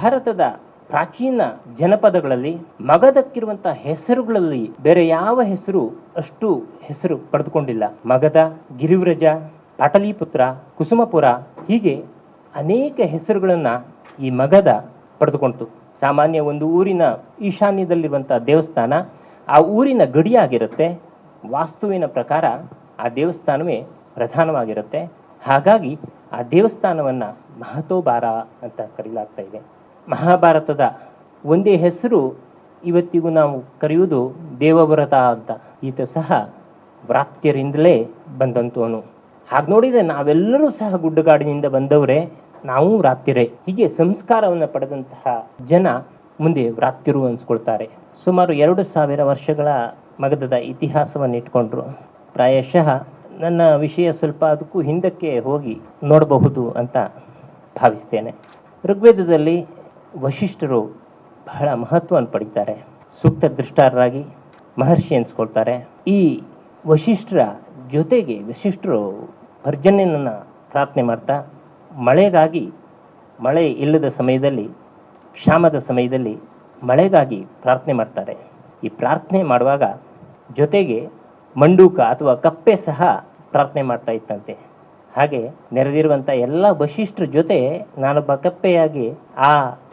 ಭಾರತದ ಪ್ರಾಚೀನ ಜನಪದಗಳಲ್ಲಿ ಮಗದಕ್ಕಿರುವಂತಹ ಹೆಸರುಗಳಲ್ಲಿ ಬೇರೆ ಯಾವ ಹೆಸರು ಅಷ್ಟು ಹೆಸರು ಪಡೆದುಕೊಂಡಿಲ್ಲ. ಮಗದ ಗಿರಿವ್ರಜ, ಪಾಟಲಿಪುತ್ರ, ಕುಸುಮಪುರ ಹೀಗೆ ಅನೇಕ ಹೆಸರುಗಳನ್ನ ಈ ಮಗದ ಪಡೆದುಕೊಂಡಿತು ಸಾಮಾನ್ಯ ಒಂದು ಊರಿನ ಈಶಾನ್ಯದಲ್ಲಿರುವಂತಹ ದೇವಸ್ಥಾನ ಆ ಊರಿನ ಗಡಿಯಾಗಿರುತ್ತೆ. ವಾಸ್ತುವಿನ ಪ್ರಕಾರ ಆ ದೇವಸ್ಥಾನವೇ ಪ್ರಧಾನವಾಗಿರುತ್ತೆ. ಹಾಗಾಗಿ ಆ ದೇವಸ್ಥಾನವನ್ನು ಮಹತೋಬಾರ ಅಂತ ಕರೆಯಲಾಗ್ತಾ ಇದೆ. ಮಹಾಭಾರತದ ಒಂದೇ ಹೆಸರು ಇವತ್ತಿಗೂ ನಾವು ಕರೆಯುವುದು ದೇವವ್ರತ ಅಂತ. ಈತ ಸಹ ವ್ರಾತ್ಯರಿಂದಲೇ ಬಂದಂತವನು ಹಾಗೆ ನೋಡಿದರೆ ನಾವೆಲ್ಲರೂ ಸಹ ಗುಡ್ಡಗಾಡಿನಿಂದ ಬಂದವರೇ, ನಾವು ವ್ರಾತ್ಯರೇ. ಹೀಗೆ ಸಂಸ್ಕಾರವನ್ನು ಪಡೆದಂತಹ ಜನ ಮುಂದೆ ವ್ರಾತ್ಯರು ಅನ್ಸ್ಕೊಳ್ತಾರೆ. ಸುಮಾರು ಎರಡು ಸಾವಿರ ವರ್ಷಗಳ ಮಗದದ ಇತಿಹಾಸವನ್ನು ಇಟ್ಕೊಂಡ್ರು. ಪ್ರಾಯಶಃ ನನ್ನ ವಿಷಯ ಸ್ವಲ್ಪ ಅದಕ್ಕೂ ಹಿಂದಕ್ಕೆ ಹೋಗಿ ನೋಡಬಹುದು ಅಂತ ಭಾವಿಸ್ತೇನೆ. ಋಗ್ವೇದದಲ್ಲಿ ವಶಿಷ್ಠರು ಬಹಳ ಮಹತ್ವವನ್ನು ಪಡೀತಾರೆ. ಸೂಕ್ತ ದೃಷ್ಟಾರರಾಗಿ ಮಹರ್ಷಿ ಅನ್ಸ್ಕೊಳ್ತಾರೆ ಈ ವಶಿಷ್ಠರ ಜೊತೆಗೆ ವಶಿಷ್ಠರು ಪರ್ಜನ್ಯನನ್ನು ಪ್ರಾರ್ಥನೆ ಮಾಡ್ತಾ, ಮಳೆಗಾಗಿ ಮಳೆ ಇಲ್ಲದ ಸಮಯದಲ್ಲಿ, ಕ್ಷಾಮದ ಸಮಯದಲ್ಲಿ ಮಳೆಗಾಗಿ ಪ್ರಾರ್ಥನೆ ಮಾಡ್ತಾರೆ. ಈ ಪ್ರಾರ್ಥನೆ ಮಾಡುವಾಗ ಜೊತೆಗೆ ಮಂಡೂಕ ಅಥವಾ ಕಪ್ಪೆ ಸಹ ಪ್ರಾರ್ಥನೆ ಮಾಡ್ತಾ ಇತ್ತಂತೆ ಹಾಗೆ ನೆರೆದಿರುವಂಥ ಎಲ್ಲ ವಶಿಷ್ಠರ ಜೊತೆ ನಾನೊಬ್ಬ ಕಪ್ಪೆಯಾಗಿ ಆ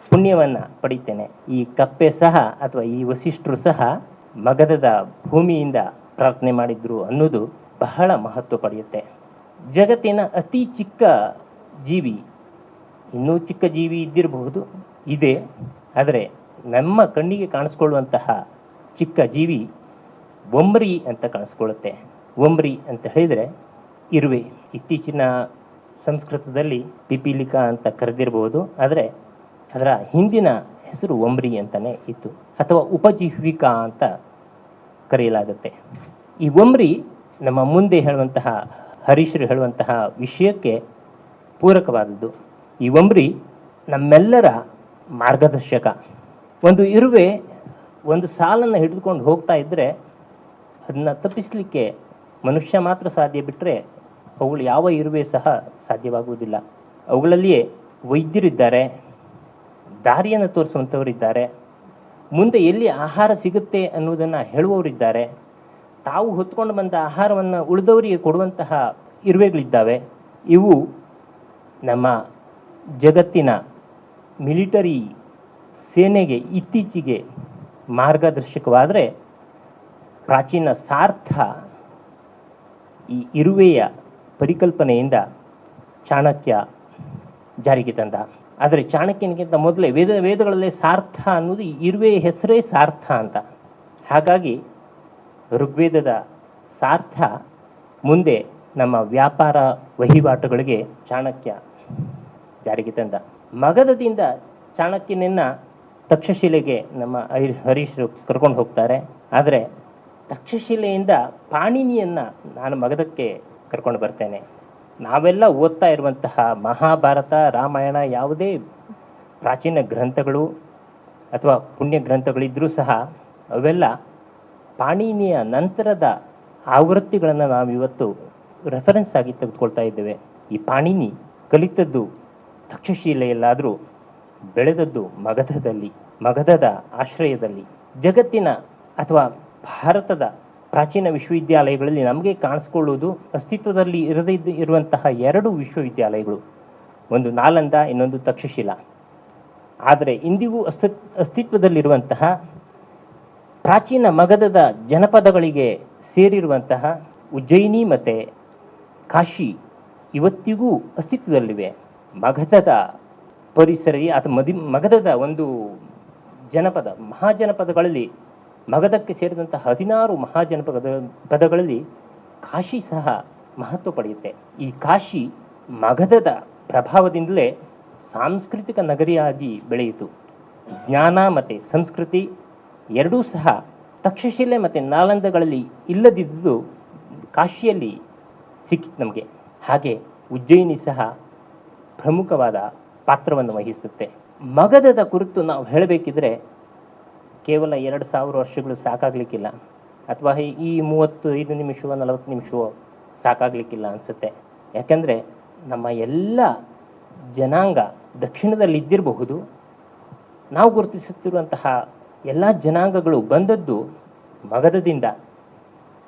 ಪುಣ್ಯವನ್ನು ಪಡಿತೇನೆ. ಈ ಕಪ್ಪೆ ಸಹ ಅಥವಾ ಈ ವಶಿಷ್ಠರು ಸಹ ಮಗಧದ ಭೂಮಿಯಿಂದ ಪ್ರಾರ್ಥನೆ ಮಾಡಿದ್ರು ಅನ್ನೋದು ಬಹಳ ಮಹತ್ವ ಪಡೆಯುತ್ತೆ. ಜಗತ್ತಿನ ಅತಿ ಚಿಕ್ಕ ಜೀವಿ, ಇನ್ನೂ ಚಿಕ್ಕ ಜೀವಿ ಇದ್ದಿರಬಹುದು, ಇದೆ. ಆದರೆ ನಮ್ಮ ಕಣ್ಣಿಗೆ ಕಾಣಿಸ್ಕೊಳ್ಳುವಂತಹ ಚಿಕ್ಕ ಜೀವಿ ಒಮ್ರಿ ಅಂತ ಕಾಣಿಸ್ಕೊಳ್ಳುತ್ತೆ. ಒಮ್ರಿ ಅಂತ ಹೇಳಿದರೆ ಇರುವೆ. ಇತ್ತೀಚಿನ ಸಂಸ್ಕೃತದಲ್ಲಿ ಪಿಪೀಲಿಕ ಅಂತ ಕರೆದಿರಬಹುದು ಆದರೆ ಅದರ ಹಿಂದಿನ ಹೆಸರು ಒಂಬ್ರಿ ಅಂತಲೇ ಇತ್ತು. ಅಥವಾ ಉಪಜೀವಿಕಾ ಅಂತ ಕರೆಯಲಾಗುತ್ತೆ. ಈ ಒಂಬ್ರಿ ನಮ್ಮ ಮುಂದೆ ಹೇಳುವಂತಹ, ಹರೀಶರು ಹೇಳುವಂತಹ ವಿಷಯಕ್ಕೆ ಪೂರಕವಾದದ್ದು. ಈ ಒಂಬ್ರಿ ನಮ್ಮೆಲ್ಲರ ಮಾರ್ಗದರ್ಶಕ. ಒಂದು ಇರುವೆ ಒಂದು ಸಾಲನ್ನು ಹಿಡಿದುಕೊಂಡು ಹೋಗ್ತಾ ಇದ್ದರೆ ಅದನ್ನು ತಪ್ಪಿಸಲಿಕ್ಕೆ ಮನುಷ್ಯ ಮಾತ್ರ ಸಾಧ್ಯ ಬಿಟ್ಟರೆ ಅವುಗಳು ಯಾವ ಇರುವೆ ಸಹ ಸಾಧ್ಯವಾಗುವುದಿಲ್ಲ. ಅವುಗಳಲ್ಲಿಯೇ ವೈದ್ಯರಿದ್ದಾರೆ, ದಾರಿಯನ್ನು ತೋರಿಸುವಂಥವರಿದ್ದಾರೆ, ಮುಂದೆ ಎಲ್ಲಿ ಆಹಾರ ಸಿಗುತ್ತೆ ಅನ್ನುವುದನ್ನು ಹೇಳುವವರಿದ್ದಾರೆ, ತಾವು ಹೊತ್ಕೊಂಡು ಬಂದ ಆಹಾರವನ್ನು ಉಳಿದವರಿಗೆ ಕೊಡುವಂತಹ ಇರುವೆಗಳಿದ್ದಾವೆ, ಇವು ನಮ್ಮ ಜಗತ್ತಿನ ಮಿಲಿಟರಿ ಸೇನೆಗೆ ಇತ್ತೀಚೆಗೆ ಮಾರ್ಗದರ್ಶಕವಾದರೆ ಪ್ರಾಚೀನ ಸಾರ್ಥ ಈ ಇರುವೆಯ ಪರಿಕಲ್ಪನೆಯಿಂದ ಚಾಣಕ್ಯ ಜಾರಿಗೆ ತಂದ. ಆದರೆ ಚಾಣಕ್ಯನಿಗಿಂತ ಮೊದಲೇ ವೇದ, ವೇದಗಳಲ್ಲೇ ಸಾರ್ಥ ಅನ್ನೋದು ಇರುವೆ ಹೆಸರೇ ಸಾರ್ಥ ಅಂತ. ಹಾಗಾಗಿ ಋಗ್ವೇದದ ಸಾರ್ಥ ಮುಂದೆ ನಮ್ಮ ವ್ಯಾಪಾರ ವಹಿವಾಟುಗಳಿಗೆ ಚಾಣಕ್ಯ ಜಾರಿಗೆ ತಂದ. ಮಗಧದಿಂದ ಚಾಣಕ್ಯನನ್ನ ತಕ್ಷಶಿಲೆಗೆ ನಮ್ಮ ಹರಿ- ಹರೀಶರು ಕರ್ಕೊಂಡು ಹೋಗ್ತಾರೆ. ಆದರೆ ತಕ್ಷಶಿಲೆಯಿಂದ ಪಾಣಿನಿಯನ್ನು ನಾನು ಮಗಧಕ್ಕೆ ಕರ್ಕೊಂಡು ಬರ್ತೇನೆ. ನಾವೆಲ್ಲ ಓದ್ತಾ ಇರುವಂತಹ ಮಹಾಭಾರತ, ರಾಮಾಯಣ ಯಾವುದೇ ಪ್ರಾಚೀನ ಗ್ರಂಥಗಳು ಅಥವಾ ಪುಣ್ಯ ಗ್ರಂಥಗಳಿದ್ದರೂ ಸಹ ಅವೆಲ್ಲ ಪಾಣಿನಿಯ ನಂತರದ ಆವೃತ್ತಿಗಳನ್ನು ನಾವು ಇವತ್ತು ರೆಫರೆನ್ಸ್ ಆಗಿ ತೆಗೆದುಕೊಳ್ತಾ ಇದ್ದೇವೆ. ಈ ಪಾಣಿನಿ ಕಲಿತದ್ದು ತಕ್ಷಶಿಲೆಯಲ್ಲಾದರೂ ಬೆಳೆದದ್ದು ಮಗಧದಲ್ಲಿ, ಮಗಧದ ಆಶ್ರಯದಲ್ಲಿ, ಜಗತ್ತಿನ ಅಥವಾ ಭಾರತದ ಪ್ರಾಚೀನ ವಿಶ್ವವಿದ್ಯಾಲಯಗಳಲ್ಲಿ ನಮಗೆ ಕಾಣಿಸ್ಕೊಳ್ಳುವುದು ಅಸ್ತಿತ್ವದಲ್ಲಿ ಇರದೇ ಇರುವಂತಹ ಎರಡು ವಿಶ್ವವಿದ್ಯಾಲಯಗಳು. ಒಂದು ನಾಲಂದ, ಇನ್ನೊಂದು ತಕ್ಷಶಿಲಾ. ಆದರೆ ಇಂದಿಗೂ ಅಸ್ತಿ ಅಸ್ತಿತ್ವದಲ್ಲಿರುವಂತಹ ಪ್ರಾಚೀನ ಮಗಧದ ಜನಪದಗಳಿಗೆ ಸೇರಿರುವಂತಹ ಉಜ್ಜಯಿನಿ ಮತ್ತು ಕಾಶಿ ಇವತ್ತಿಗೂ ಅಸ್ತಿತ್ವದಲ್ಲಿವೆ. ಮಗಧದ ಪರಿಸರ ಅಥವಾ ಮದಿ ಮಗಧದ ಒಂದು ಜನಪದ ಮಹಾಜನಪದಗಳಲ್ಲಿ ಮಗಧಕ್ಕೆ ಸೇರಿದಂತಹ ಹದಿನಾರು ಮಹಾಜನಪದ ಪದಗಳಲ್ಲಿ ಕಾಶಿ ಸಹ ಮಹತ್ವ ಪಡೆಯುತ್ತೆ. ಈ ಕಾಶಿ ಮಗಧದ ಪ್ರಭಾವದಿಂದಲೇ ಸಾಂಸ್ಕೃತಿಕ ನಗರಿಯಾಗಿ ಬೆಳೆಯಿತು. ಜ್ಞಾನ ಮತ್ತು ಸಂಸ್ಕೃತಿ ಎರಡೂ ಸಹ ತಕ್ಷಶಿಲೆ ಮತ್ತು ನಾಲಂದಗಳಲ್ಲಿ ಇಲ್ಲದಿದ್ದು ಕಾಶಿಯಲ್ಲಿ ಸಿಕ್ಕಿತು ನಮಗೆ. ಹಾಗೆ ಉಜ್ಜಯಿನಿ ಸಹ ಪ್ರಮುಖವಾದ ಪಾತ್ರವನ್ನು ವಹಿಸುತ್ತೆ. ಮಗಧದ ಕುರಿತು ನಾವು ಹೇಳಬೇಕಿದ್ರೆ ಕೇವಲ ಎರಡು ಸಾವಿರ ವರ್ಷಗಳು ಸಾಕಾಗಲಿಕ್ಕಿಲ್ಲ. ಅಥವಾ ಈ- ಮೂವತ್ತು, ಐದು ನಿಮಿಷವೋ, ನಲವತ್ತು ನಿಮಿಷವೋ ಸಾಕಾಗಲಿಕ್ಕಿಲ್ಲ ಅನಿಸುತ್ತೆ. ಯಾಕೆಂದರೆ ನಮ್ಮ ಎಲ್ಲ ಜನಾಂಗ ದಕ್ಷಿಣದಲ್ಲಿ ಇದ್ದಿರಬಹುದು ನಾವು ಗುರುತಿಸುತ್ತಿರುವಂತಹ ಎಲ್ಲ ಜನಾಂಗಗಳು ಬಂದದ್ದು ಮಗಧದಿಂದ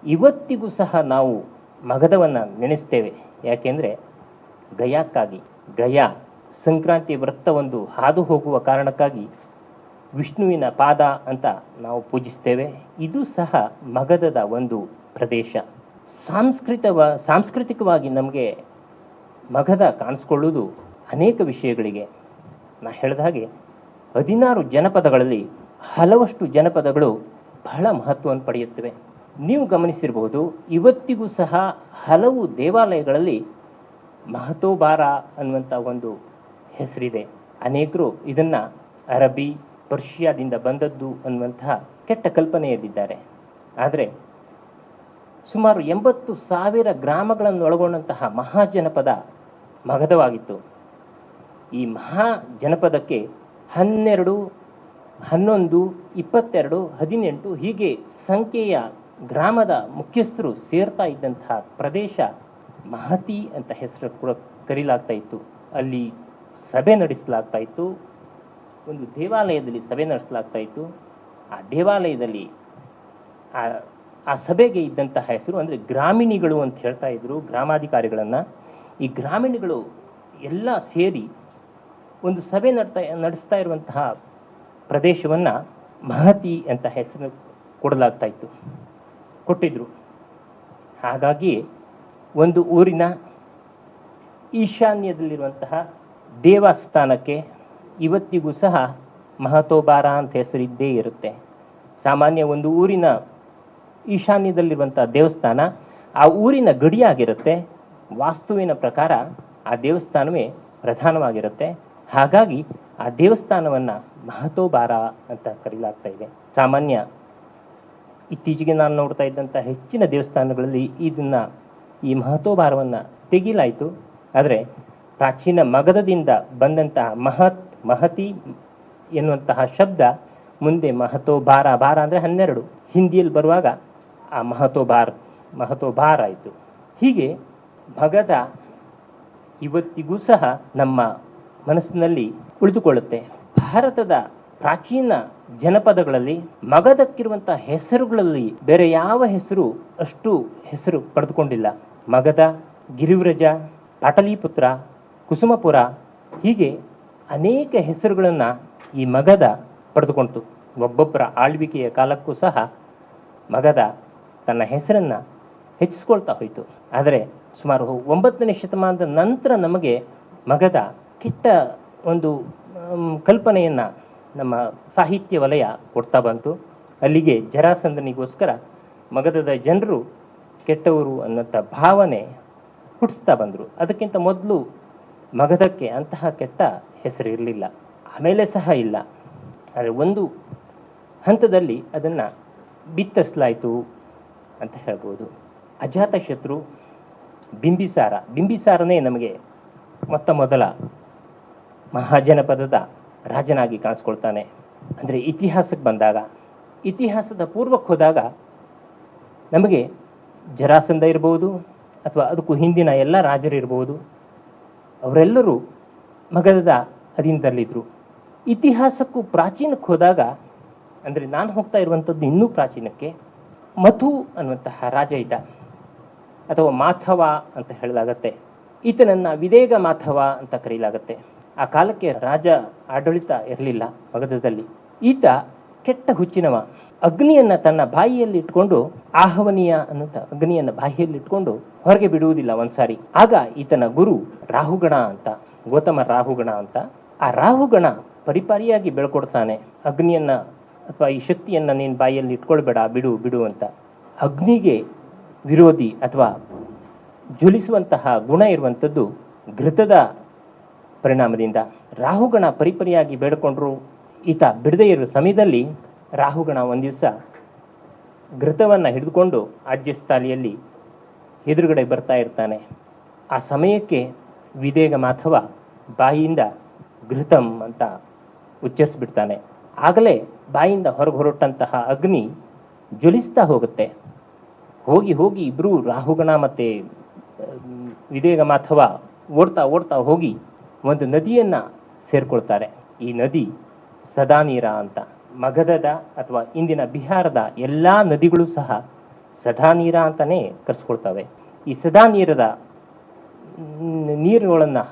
ಇವತ್ತಿಗೂ ಸಹ ನಾವು ಮಗಧವನ್ನು ನೆನೆಸ್ತೇವೆ. ಯಾಕೆಂದರೆ ಗಯಾಕ್ಕಾಗಿ, ಗಯಾ ಸಂಕ್ರಾಂತಿ ವ್ರತ ಒಂದು ಹಾದು ಹೋಗುವ ಕಾರಣಕ್ಕಾಗಿ ವಿಷ್ಣುವಿನ ಪಾದ ಅಂತ ನಾವು ಪೂಜಿಸ್ತೇವೆ. ಇದು ಸಹ ಮಗಧದ ಒಂದು ಪ್ರದೇಶ. ಸಾಂಸ್ಕೃತವ ಸಾಂಸ್ಕೃತಿಕವಾಗಿ ನಮಗೆ ಮಗಧ ಕಾಣಿಸ್ಕೊಳ್ಳೋದು ಅನೇಕ ವಿಷಯಗಳಿಗೆ. ನಾ ಹೇಳಿದ ಹಾಗೆ ಹದಿನಾರು ಜನಪದಗಳಲ್ಲಿ ಹಲವಷ್ಟು ಜನಪದಗಳು ಬಹಳ ಮಹತ್ವವನ್ನು ಪಡೆಯುತ್ತವೆ. ನೀವು ಗಮನಿಸಿರಬಹುದು, ಇವತ್ತಿಗೂ ಸಹ ಹಲವು ದೇವಾಲಯಗಳಲ್ಲಿ ಮಹತೋಬಾರ ಅನ್ನುವಂಥ ಒಂದು ಹೆಸರಿದೆ. ಅನೇಕರು ಇದನ್ನು ಅರಬಿ ಪರ್ಷಿಯಾದಿಂದ ಬಂದದ್ದು ಅನ್ನುವಂತಹ ಕೆಟ್ಟ ಕಲ್ಪನೆಯಲ್ಲಿದ್ದಾರೆ. ಆದರೆ ಸುಮಾರು ಎಂಬತ್ತು ಸಾವಿರ ಗ್ರಾಮಗಳನ್ನು ಒಳಗೊಂಡಂತಹ ಮಹಾಜನಪದ ಮಗಧವಾಗಿತ್ತು ಈ ಮಹಾ ಜನಪದಕ್ಕೆ ಹನ್ನೆರಡು, ಹನ್ನೊಂದು, ಇಪ್ಪತ್ತೆರಡು, ಹದಿನೆಂಟು ಹೀಗೆ ಸಂಖ್ಯೆಯ ಗ್ರಾಮದ ಮುಖ್ಯಸ್ಥರು ಸೇರ್ತಾ ಇದ್ದಂತಹ ಪ್ರದೇಶ ಮಹತಿ ಅಂತ ಹೆಸರು ಕೂಡ ಕರೀಲಾಗ್ತಾ ಇತ್ತು. ಅಲ್ಲಿ ಸಭೆ ನಡೆಸಲಾಗ್ತಾ ಇತ್ತು. ಒಂದು ದೇವಾಲಯದಲ್ಲಿ ಸಭೆ ನಡೆಸಲಾಗ್ತಾ ಇತ್ತು. ಆ ದೇವಾಲಯದಲ್ಲಿ ಆ ಆ ಸಭೆಗೆ ಇದ್ದಂತಹ ಹೆಸರು ಅಂದರೆ ಗ್ರಾಮೀಣಿಗಳು ಅಂತ ಹೇಳ್ತಾ ಇದ್ರು ಗ್ರಾಮಾಧಿಕಾರಿಗಳನ್ನು. ಈ ಗ್ರಾಮೀಣಿಗಳು ಎಲ್ಲ ಸೇರಿ ಒಂದು ಸಭೆ ನಡ್ತಾ, ನಡೆಸ್ತಾ ಇರುವಂತಹ ಪ್ರದೇಶವನ್ನು ಮಹತಿ ಅಂತ ಹೆಸರು ಕೊಡಲಾಗ್ತಾ ಇತ್ತು. ಕೊಟ್ಟಿದ್ರು. ಹಾಗಾಗಿ ಒಂದು ಊರಿನ ಈಶಾನ್ಯದಲ್ಲಿರುವಂತಹ ದೇವಸ್ಥಾನಕ್ಕೆ ಇವತ್ತಿಗೂ ಸಹ ಮಹತೋಬಾರ ಅಂತ ಹೆಸರಿದ್ದೇ ಇರುತ್ತೆ. ಸಾಮಾನ್ಯ ಒಂದು ಊರಿನ ಈಶಾನ್ಯದಲ್ಲಿರುವಂಥ ದೇವಸ್ಥಾನ, ಆ ಊರಿನ ಗಡಿಯಾಗಿರುತ್ತೆ. ವಾಸ್ತುವಿನ ಪ್ರಕಾರ ಆ ದೇವಸ್ಥಾನವೇ ಪ್ರಧಾನವಾಗಿರುತ್ತೆ. ಹಾಗಾಗಿ ಆ ದೇವಸ್ಥಾನವನ್ನು ಮಹತೋಬಾರ ಅಂತ ಕರೀಲಾಗ್ತಾ ಇದೆ. ಸಾಮಾನ್ಯ ಇತ್ತೀಚೆಗೆ ನಾನು ನೋಡ್ತಾ ಇದ್ದಂಥ ಹೆಚ್ಚಿನ ದೇವಸ್ಥಾನಗಳಲ್ಲಿ ಇದನ್ನು ಈ ಮಹತೋಬಾರವನ್ನು ತೆಗೀಲಾಯಿತು. ಆದರೆ ಪ್ರಾಚೀನ ಮಗಧದಿಂದ ಬಂದಂತಹ ಮಹತ್ ಮಹತಿ ಎನ್ನುವಂತಹ ಶಬ್ದ ಮುಂದೆ ಮಹತೋ ಭಾರ ಭಾರ ಅಂದರೆ ಹನ್ನೆರಡು. ಹಿಂದಿಯಲ್ಲಿ ಬರುವಾಗ ಆ ಮಹತೋ ಭಾರ್, ಮಹತೋ ಭಾರ ಆಯಿತು. ಹೀಗೆ ಭಗದ ಇವತ್ತಿಗೂ ಸಹ ನಮ್ಮ ಮನಸ್ಸಿನಲ್ಲಿ ಉಳಿದುಕೊಳ್ಳುತ್ತೆ. ಭಾರತದ ಪ್ರಾಚೀನ ಜನಪದಗಳಲ್ಲಿ ಮಗದಕ್ಕಿರುವಂತಹ ಹೆಸರುಗಳಲ್ಲಿ ಬೇರೆ ಯಾವ ಹೆಸರು ಅಷ್ಟು ಹೆಸರು ಪಡೆದುಕೊಂಡಿಲ್ಲ. ಮಗದ ಗಿರಿವ್ರಜ, ಪಾಟಲಿಪುತ್ರ, ಕುಸುಮಪುರ ಹೀಗೆ ಅನೇಕ ಹೆಸರುಗಳನ್ನು ಈ ಮಗದ ಪಡೆದುಕೊಂಡಿತು ಒಬ್ಬೊಬ್ಬರ ಆಳ್ವಿಕೆಯ ಕಾಲಕ್ಕೂ ಸಹ ಮಗದ ತನ್ನ ಹೆಸರನ್ನು ಹೆಚ್ಚಿಸ್ಕೊಳ್ತಾ ಹೋಯಿತು. ಆದರೆ ಸುಮಾರು ಒಂಬತ್ತನೇ ಶತಮಾನದ ನಂತರ ನಮಗೆ ಮಗದ ಕೆಟ್ಟ ಒಂದು ಕಲ್ಪನೆಯನ್ನು ನಮ್ಮ ಸಾಹಿತ್ಯ ವಲಯ ಕೊಡ್ತಾ ಬಂತು. ಅಲ್ಲಿಗೆ ಜರಾಸಂದನಿಗೋಸ್ಕರ ಮಗದದ ಜನರು ಕೆಟ್ಟವರು ಅನ್ನೋಂಥ ಭಾವನೆ ಹುಟ್ಟಿಸ್ತಾ ಬಂದರು. ಅದಕ್ಕಿಂತ ಮೊದಲು ಮಗಧಕ್ಕೆ ಅಂತಹ ಕೆಟ್ಟ ಹೆಸರು ಇರಲಿಲ್ಲ. ಆಮೇಲೆ ಸಹ ಇಲ್ಲ. ಆದರೆ ಒಂದು ಹಂತದಲ್ಲಿ ಅದನ್ನು ಬಿತ್ತರಿಸಲಾಯಿತು ಅಂತ ಹೇಳ್ಬೋದು. ಅಜಾತಶತ್ರು ಬಿಂಬಿಸಾರ. ಬಿಂಬಿಸಾರನೇ ನಮಗೆ ಮೊತ್ತ ಮೊದಲ ಮಹಾಜನಪದದ ರಾಜನಾಗಿ ಕಾಣಿಸ್ಕೊಳ್ತಾನೆ. ಅಂದರೆ ಇತಿಹಾಸಕ್ಕೆ ಬಂದಾಗ. ಇತಿಹಾಸದ ಪೂರ್ವಕ್ಕೆ ಹೋದಾಗ ನಮಗೆ ಜರಾಸಂಧ ಇರ್ಬೋದು, ಅಥವಾ ಅದಕ್ಕೂ ಹಿಂದಿನ ಎಲ್ಲ ರಾಜರು ಇರ್ಬೋದು. ಅವರೆಲ್ಲರೂ ಮಗಧದ ಅಧೀನದಲ್ಲಿದ್ದರು. ಇತಿಹಾಸಕ್ಕೂ ಪ್ರಾಚೀನಕ್ಕೆ ಹೋದಾಗ, ಅಂದರೆ ನಾನು ಹೋಗ್ತಾ ಇರುವಂಥದ್ದು ಇನ್ನೂ ಪ್ರಾಚೀನಕ್ಕೆ, ಮಧು ಅನ್ನುವಂತಹ ರಾಜ ಇದ್ದ. ಅಥವಾ ಮಾಥವ ಅಂತ ಹೇಳಲಾಗತ್ತೆ. ಈತನನ್ನ ವಿದೇಗ ಮಾಥವ ಅಂತ ಕರೆಯಲಾಗತ್ತೆ ಆ ಕಾಲಕ್ಕೆ ರಾಜ ಆಡಳಿತ ಇರಲಿಲ್ಲ ಮಗಧದಲ್ಲಿ ಈತ ಕೆಟ್ಟ ಹುಚ್ಚಿನವ. ಅಗ್ನಿಯನ್ನ ತನ್ನ ಬಾಯಿಯಲ್ಲಿ ಇಟ್ಕೊಂಡು ಆಹ್ವನೀಯ ಅನ್ನುವಂಥ ಅಗ್ನಿಯನ್ನು ಬಾಯಿಯಲ್ಲಿ ಇಟ್ಕೊಂಡು ಹೊರಗೆ ಬಿಡುವುದಿಲ್ಲ ಒಂದ್ಸಾರಿ. ಆಗ ಈತನ ಗುರು ರಾಹುಗಣ ಅಂತ, ಗೌತಮ ರಾಹುಗಣ ಅಂತ, ಆ ರಾಹುಗಣ ಪರಿಪಾರಿಯಾಗಿ ಬೆಳ್ಕೊಡ್ತಾನೆ. ಅಗ್ನಿಯನ್ನ ಅಥವಾ ಈ ಶಕ್ತಿಯನ್ನ ನೀನು ಬಾಯಿಯಲ್ಲಿ ಇಟ್ಕೊಳ್ಬೇಡ, ಬಿಡು ಬಿಡು ಅಂತ. ಅಗ್ನಿಗೆ ವಿರೋಧಿ ಅಥವಾ ಜ್ವಲಿಸುವಂತಹ ಗುಣ ಇರುವಂಥದ್ದು ಘೃತದ ಪರಿಣಾಮದಿಂದ. ರಾಹುಗಣ ಪರಿಪರಿಯಾಗಿ ಬೇಡ್ಕೊಂಡ್ರು, ಈತ ಬಿಡದೇ ಇರುವ ಸಮಯದಲ್ಲಿ ರಾಹುಗಣ ಒಂದು ದಿವಸ ಘೃತವನ್ನು ಹಿಡಿದುಕೊಂಡು ಆಜ್ಯಸ್ಥಾಲಿಯಲ್ಲಿ ಎದುರುಗಡೆ ಬರ್ತಾ ಇರ್ತಾನೆ. ಆ ಸಮಯಕ್ಕೆ ವಿದೇಗ ಮಾಥವ ಬಾಯಿಯಿಂದ ಘೃತಂ ಅಂತ ಉಚ್ಚರಿಸ್ಬಿಡ್ತಾನೆ. ಆಗಲೇ ಬಾಯಿಯಿಂದ ಹೊರಗೆ ಹೊರಟಂತಹ ಅಗ್ನಿ ಜ್ವಲಿಸ್ತಾ ಹೋಗುತ್ತೆ. ಹೋಗಿ ಹೋಗಿ ಇಬ್ಬರೂ ರಾಹುಗಣ ಮತ್ತು ವಿದೇಗ ಮಾಥವ ಓಡ್ತಾ ಓಡ್ತಾ ಹೋಗಿ ಒಂದು ನದಿಯನ್ನು ಸೇರ್ಕೊಳ್ತಾರೆ. ಈ ನದಿ ಸದಾನೀರ ಅಂತ. ಮಗಧದ ಅಥವಾ ಇಂದಿನ ಬಿಹಾರದ ಎಲ್ಲ ನದಿಗಳು ಸಹ ಸದಾ ನೀರ ಅಂತಲೇ ಕರೆಸ್ಕೊಳ್ತವೆ. ಈ ಸದಾ ನೀರದ ನೀರುಗಳನ್ನು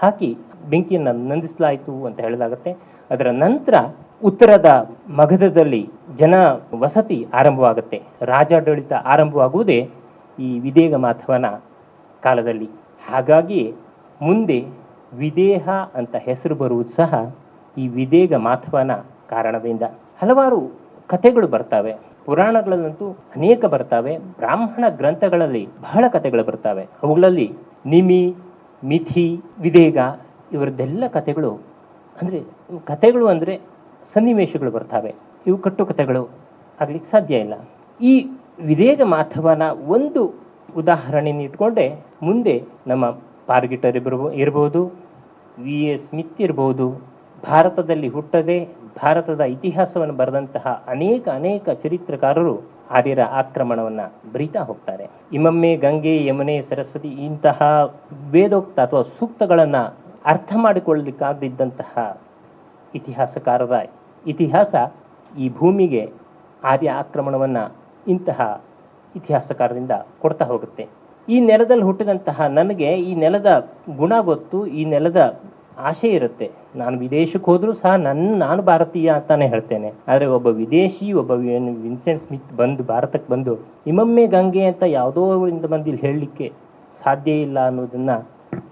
ಹಾಕಿ ಬೆಂಕಿಯನ್ನು ನಂದಿಸಲಾಯಿತು ಅಂತ ಹೇಳಲಾಗುತ್ತೆ. ಅದರ ನಂತರ ಉತ್ತರದ ಮಗಧದಲ್ಲಿ ಜನ ವಸತಿ ಆರಂಭವಾಗುತ್ತೆ. ರಾಜಾಡಳಿತ ಆರಂಭವಾಗುವುದೇ ಈ ವಿದೇಹ ಮಾಧವನ ಕಾಲದಲ್ಲಿ. ಹಾಗಾಗಿ ಮುಂದೆ ವಿದೇಹ ಅಂತ ಹೆಸರು ಬರುವುದು ಸಹ ಈ ವಿದೇಗ ಮಾಧವನ ಕಾರಣದಿಂದ ಹಲವಾರು ಕಥೆಗಳು ಬರ್ತವೆ. ಪುರಾಣಗಳಲ್ಲಂತೂ ಅನೇಕ ಬರ್ತವೆ. ಬ್ರಾಹ್ಮಣ ಗ್ರಂಥಗಳಲ್ಲಿ ಬಹಳ ಕಥೆಗಳು ಬರ್ತವೆ. ಅವುಗಳಲ್ಲಿ ನಿಮಿ, ಮಿಥಿ ವಿದೇಗ ಇವರದ್ದೆಲ್ಲ ಕಥೆಗಳು ಅಂದರೆ ಕಥೆಗಳು ಅಂದರೆ ಸನ್ನಿವೇಶಗಳು ಬರ್ತವೆ. ಇವು ಕಟ್ಟು ಕಥೆಗಳು ಆಗಲಿಕ್ಕೆ ಸಾಧ್ಯ ಇಲ್ಲ. ಈ ವಿದೇಗ ಮಾಧವನ ಒಂದು ಉದಾಹರಣೆಯನ್ನು ಇಟ್ಕೊಂಡೆ ಮುಂದೆ ನಮ್ಮ ಪಾರ್ಗಿಟರ್ ಇರ್ಬೋ, ಇರ್ಬೋದು, ವಿ ಎ ಸ್ಮಿತ್ ಇರ್ಬೋದು ಭಾರತದಲ್ಲಿ ಹುಟ್ಟದೆ ಭಾರತದ ಇತಿಹಾಸವನ್ನು ಬರೆದಂತಹ ಅನೇಕ ಅನೇಕ ಚರಿತ್ರಕಾರರು ಆರ್ಯರ ಆಕ್ರಮಣವನ್ನು ಬರಿತಾ ಹೋಗ್ತಾರೆ. ಇಮ್ಮೊಮ್ಮೆ ಗಂಗೆ, ಯಮುನೆ, ಸರಸ್ವತಿ ಇಂತಹ ವೇದೋಕ್ತ ಅಥವಾ ಸೂಕ್ತಗಳನ್ನು ಅರ್ಥ ಮಾಡಿಕೊಳ್ಳಲಿಕ್ಕಾಗದಿದ್ದಂತಹ ಇತಿಹಾಸಕಾರರ ಇತಿಹಾಸ ಈ ಭೂಮಿಗೆ ಆರ್ಯ ಆಕ್ರಮಣವನ್ನು ಇಂತಹ ಇತಿಹಾಸಕಾರರಿಂದ ಕೊಡ್ತಾ ಹೋಗುತ್ತೆ. ಈ ನೆಲದಲ್ಲಿ ಹುಟ್ಟಿದಂತಹ ನನಗೆ ಈ ನೆಲದ ಗುಣ ಗೊತ್ತು, ಈ ನೆಲದ ಆಶೆ ಇರುತ್ತೆ. ನಾನು ವಿದೇಶಕ್ಕೆ ಹೋದರೂ ಸಹ ನನ್ನ ನಾನು ಭಾರತೀಯ ಅಂತಾನೆ ಹೇಳ್ತೇನೆ. ಆದರೆ ಒಬ್ಬ ವಿದೇಶಿ, ಒಬ್ಬ ವಿನ್ಸೆಂಟ್ ಸ್ಮಿತ್ ಬಂದು ಭಾರತಕ್ಕೆ ಬಂದು ಇಮ್ಮೊಮ್ಮೆ ಗಂಗೆ ಅಂತ ಯಾವುದೋ ಊರಿಂದ ಬಂದು ಇಲ್ಲಿ ಹೇಳಲಿಕ್ಕೆ ಸಾಧ್ಯ ಇಲ್ಲ ಅನ್ನೋದನ್ನು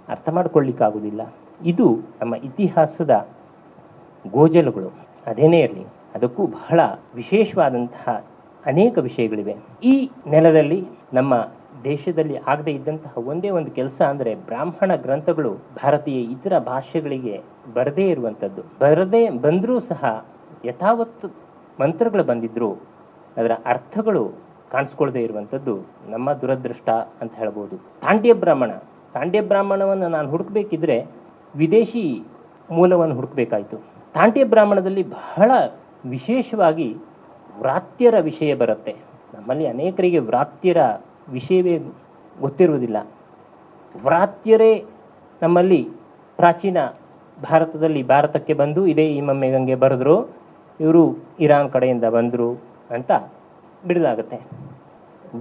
ಅರ್ಥ ಮಾಡ್ಕೊಳ್ಳಿಕ್ಕಾಗೋದಿಲ್ಲ ಇದು ನಮ್ಮ ಇತಿಹಾಸದ ಗೋಜಲುಗಳು. ಅದೇನೇ ಇರಲಿ, ಅದಕ್ಕೂ ಬಹಳ ವಿಶೇಷವಾದಂತಹ ಅನೇಕ ವಿಷಯಗಳಿವೆ. ಈ ನೆಲದಲ್ಲಿ ನಮ್ಮ ದೇಶದಲ್ಲಿ ಆಗದೆ ಇದ್ದಂತಹ ಒಂದೇ ಒಂದು ಕೆಲಸ ಅಂದರೆ ಬ್ರಾಹ್ಮಣ ಗ್ರಂಥಗಳು ಭಾರತೀಯ ಇತರ ಭಾಷೆಗಳಿಗೆ ಬರದೇ ಇರುವಂಥದ್ದು. ಬರದೇ ಬಂದರೂ ಸಹ ಯಥಾವತ್ತು ಮಂತ್ರಗಳು ಬಂದಿದ್ರು ಅದರ ಅರ್ಥಗಳು ಕಾಣಿಸ್ಕೊಳ್ಳದೆ ಇರುವಂಥದ್ದು ನಮ್ಮ ದುರದೃಷ್ಟ ಅಂತ ಹೇಳ್ಬೋದು. ತಾಂಡ್ಯ ಬ್ರಾಹ್ಮಣ ತಾಂಡ್ಯ ಬ್ರಾಹ್ಮಣವನ್ನು ನಾನು ಹುಡುಕಬೇಕಿದ್ರೆ ವಿದೇಶಿ ಮೂಲವನ್ನು ಹುಡುಕಬೇಕಾಯಿತು. ತಾಂಡ್ಯ ಬ್ರಾಹ್ಮಣದಲ್ಲಿ ಬಹಳ ವಿಶೇಷವಾಗಿ ವ್ರಾತ್ಯರ ವಿಷಯ ಬರುತ್ತೆ. ನಮ್ಮಲ್ಲಿ ಅನೇಕರಿಗೆ ವ್ರಾತ್ಯರ ವಿಷಯವೇ ಗೊತ್ತಿರುವುದಿಲ್ಲ. ವ್ರಾತ್ಯರೇ ನಮ್ಮಲ್ಲಿ ಪ್ರಾಚೀನ ಭಾರತದಲ್ಲಿ ಭಾರತಕ್ಕೆ ಬಂದು ಇದೇ ಈ ಗಂಗೆ ಬರೆದ್ರು, ಇವರು ಇರಾನ್ ಕಡೆಯಿಂದ ಬಂದರು ಅಂತ ಬಿಡಲಾಗುತ್ತೆ.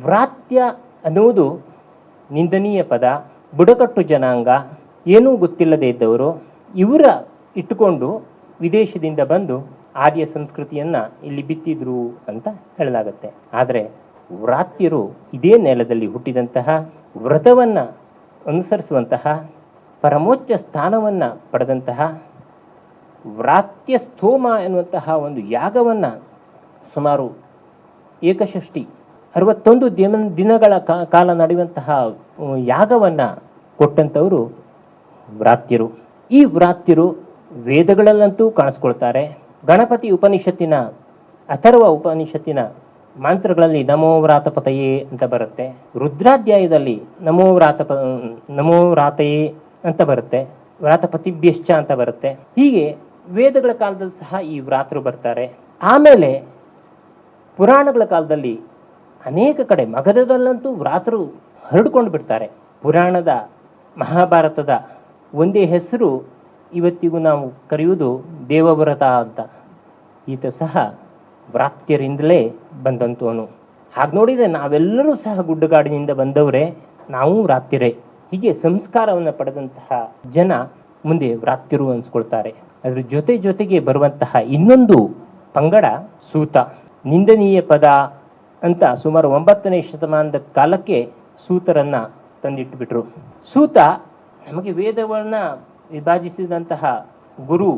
ವ್ರಾತ್ಯ ಅನ್ನುವುದು ನಿಂದನೀಯ ಪದ, ಬುಡಕಟ್ಟು ಜನಾಂಗ, ಏನೂ ಗೊತ್ತಿಲ್ಲದೇ ಇದ್ದವರು, ಇವರ ಇಟ್ಟುಕೊಂಡು ವಿದೇಶದಿಂದ ಬಂದು ಆರ್ಯ ಸಂಸ್ಕೃತಿಯನ್ನು ಇಲ್ಲಿ ಬಿತ್ತಿದ್ರು ಅಂತ ಹೇಳಲಾಗುತ್ತೆ. ಆದರೆ ವ್ರಾತ್ಯರು ಇದೇ ನೆಲದಲ್ಲಿ ಹುಟ್ಟಿದಂತಹ ವ್ರತವನ್ನು ಅನುಸರಿಸುವಂತಹ ಪರಮೋಚ್ಚ ಸ್ಥಾನವನ್ನು ಪಡೆದಂತಹ ವ್ರಾತ್ಯ ಸ್ತೋಮ ಎನ್ನುವಂತಹ ಒಂದು ಯಾಗವನ್ನು ಸುಮಾರು ಏಕಷಷ್ಟಿ ಅರವತ್ತೊಂದು ದಿನ ದಿನಗಳ ಕಾಲ ನಡೆಯುವಂತಹ ಯಾಗವನ್ನ ಕೊಟ್ಟಂಥವರು ವ್ರಾತ್ಯರು. ಈ ವ್ರಾತ್ಯರು ವೇದಗಳಲ್ಲಂತೂ ಕಾಣಿಸ್ಕೊಳ್ತಾರೆ. ಗಣಪತಿ ಉಪನಿಷತ್ತಿನ ಅಥರ್ವ ಉಪನಿಷತ್ತಿನ ಮಂತ್ರಗಳಲ್ಲಿ ನಮೋ ವ್ರಾತಪತಯೇ ಅಂತ ಬರುತ್ತೆ. ರುದ್ರಾಧ್ಯಾಯದಲ್ಲಿ ನಮೋ ವ್ರಾತಪ, ನಮೋ ವ್ರಾತಯೇ ಅಂತ ಬರುತ್ತೆ. ವ್ರಾತಪತಿಭ್ಯಶ್ಚ ಅಂತ ಬರುತ್ತೆ. ಹೀಗೆ ವೇದಗಳ ಕಾಲದಲ್ಲಿ ಸಹ ಈ ವ್ರಾತರು ಬರ್ತಾರೆ. ಆಮೇಲೆ ಪುರಾಣಗಳ ಕಾಲದಲ್ಲಿ ಅನೇಕ ಕಡೆ ಮಗಧದಲ್ಲಂತೂ ವ್ರಾತರು ಹರಡ್ಕೊಂಡು ಬಿಡ್ತಾರೆ. ಪುರಾಣದ, ಮಹಾಭಾರತದ ಒಂದೇ ಹೆಸರು ಇವತ್ತಿಗೂ ನಾವು ಕರೆಯುವುದು ದೇವವ್ರತ ಅಂತ. ಈತ ಸಹ ವ್ರಾತ್ಯರಿಂದಲೇ ಬಂದಂತವನು ಹಾಗೆ ನೋಡಿದರೆ ನಾವೆಲ್ಲರೂ ಸಹ ಗುಡ್ಡಗಾಡಿನಿಂದ ಬಂದವರೇ, ನಾವು ವ್ರಾಪ್ತಿರೇ. ಹೀಗೆ ಸಂಸ್ಕಾರವನ್ನು ಪಡೆದಂತಹ ಜನ ಮುಂದೆ ವ್ರಾಪ್ತಿರು ಅನ್ಸ್ಕೊಳ್ತಾರೆ. ಅದ್ರ ಜೊತೆ ಜೊತೆಗೆ ಬರುವಂತಹ ಇನ್ನೊಂದು ಪಂಗಡ ಸೂತ. ನಿಂದನೀಯ ಪದ ಅಂತ ಸುಮಾರು ಒಂಬತ್ತನೇ ಶತಮಾನದ ಕಾಲಕ್ಕೆ ಸೂತರನ್ನ ತಂದಿಟ್ಟುಬಿಟ್ರು ಸೂತ ನಮಗೆ ವೇದವನ್ನ ವಿಭಾಜಿಸಿದಂತಹ ಗುರು,